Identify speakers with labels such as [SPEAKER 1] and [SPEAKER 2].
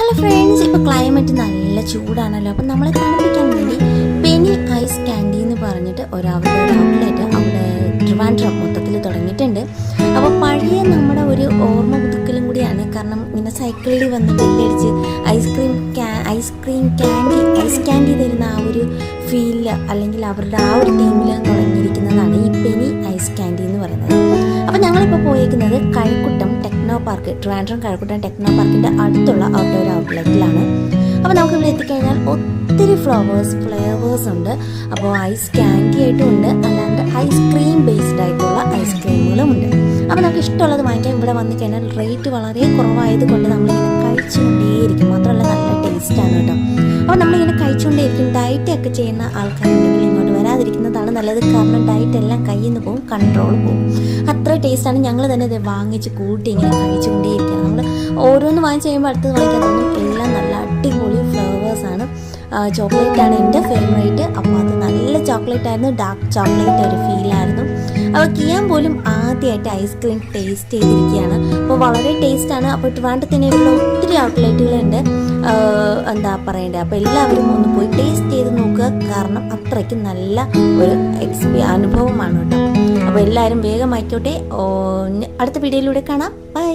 [SPEAKER 1] Hello friends ഇപ്പോൾ climate നല്ല ചൂടാണല്ലോ. അപ്പം നമ്മളെ തണുപ്പിക്കാൻ വേണ്ടി പെനി ഐസ് ക്യാൻഡി എന്ന് പറഞ്ഞിട്ട് ഒരു ഔട്ട്ലെറ്റ് അവിടെ ട്രിവാൻഡ്രം മൊത്തത്തിൽ തുടങ്ങിയിട്ടുണ്ട്. അപ്പോൾ പഴയ നമ്മുടെ ഒരു ഓർമ്മ പുതുക്കലും കൂടിയാണ്. കാരണം ഇങ്ങനെ സൈക്കിളിൽ വന്ന് ബെല്ലടിച്ച് ice cream ice cream candy ice candy തരുന്ന ആ ഒരു ഫീലിൽ അല്ലെങ്കിൽ അവരുടെ ആ ഒരു ടീമിൽ തുടങ്ങിയിരിക്കുന്നതാണ് ഈ പെനി ഐസ് ക്യാൻഡി എന്ന് പറയുന്നത്. അപ്പോൾ ഞങ്ങളിപ്പോൾ പോയേക്കുന്നത് Kazhakkoottam techno park Trivandrum Kazhakkoottam techno പാർക്കിന്റെ അടുത്തുള്ള ഔട്ട്ഡോർ ഔട്ട്ലെറ്റിലാണ് അപ്പോൾ നമുക്ക് ഇവിടെ എത്തിക്കഴിഞ്ഞാൽ ഒത്തിരി ഫ്ലവേഴ്സ് ഫ്ലേവേഴ്സ് ഉണ്ട്. അപ്പോൾ ഐസ് ക്യാൻഡി ആയിട്ടും ഉണ്ട്. അല്ലാണ്ട് ഐസ്ക്രീം ബേസ്ഡ് ആയിട്ടുള്ള ഐസ്ക്രീമുകളും ഉണ്ട്. അപ്പോൾ നമുക്ക് ഇഷ്ടമുള്ളത് വാങ്ങിക്കാൻ ഇവിടെ വന്നു കഴിഞ്ഞാൽ റേറ്റ് വളരെ കുറവായത് കൊണ്ട് നമ്മളിങ്ങനെ കഴിച്ചുകൊണ്ടേയിരിക്കും. മാത്രമല്ല നല്ല ടേസ്റ്റാണ് കേട്ടോ. അപ്പോൾ നമ്മളിങ്ങനെ കഴിച്ചുകൊണ്ടേയിരിക്കും. ഡയറ്റൊക്കെ ചെയ്യുന്ന ആൾക്കാരുണ്ടെങ്കിൽ ഇങ്ങോട്ട് വരാതിരിക്കുന്നതാണ് നല്ലത്. കാരണം ഡയറ്റ് എല്ലാം കയ്യിൽ നിന്ന് പോകും കൺട്രോൾ പോകും അത്ര ടേസ്റ്റാണ് ഞങ്ങൾ തന്നെ ഇത് വാങ്ങിച്ച് കൂട്ടി ഇങ്ങനെ കഴിച്ചുകൊണ്ടേയിരിക്കുകയാണ് നമ്മൾ ഓരോന്ന് വാങ്ങിച്ച് കഴിയുമ്പോൾ അടുത്തത് വാങ്ങിക്കാൻ തോന്നും എല്ലാം നല്ല അടിപൊളി ഫ്ലേവേഴ്സാണ് ആണ്. എന്റെ ഫേവറേറ്റ് അപ്പോൾ അത് നല്ല ചോക്ലേറ്റ് ആയിരുന്നു. ഡാർക്ക് ചോക്ലേറ്റ് ഒരു ഫീലായിരുന്നു അപ്പോൾ കിയാൻ പോലും ആദ്യമായിട്ട് ഐസ്ക്രീം ടേസ്റ്റ് ചെയ്തിരിക്കുകയാണ്. അപ്പോൾ വളരെ ടേസ്റ്റാണ് അപ്പോൾ ഇവിടെ ഒത്തിരി ഔട്ട്ലെറ്റുകളുണ്ട് എന്താ പറയണ്ടേ? അപ്പോൾ എല്ലാവരും ഒന്ന് പോയി ടേസ്റ്റ് ചെയ്ത് നോക്കുക. കാരണം അത്രയ്ക്ക് നല്ല ഒരു എക്സ്പീ അനുഭവമാണ് കേട്ടോ. അപ്പോൾ എല്ലാവരും വേഗം ആയിക്കോട്ടെ. അടുത്ത വീഡിയോയിലൂടെ കാണാം. ബൈ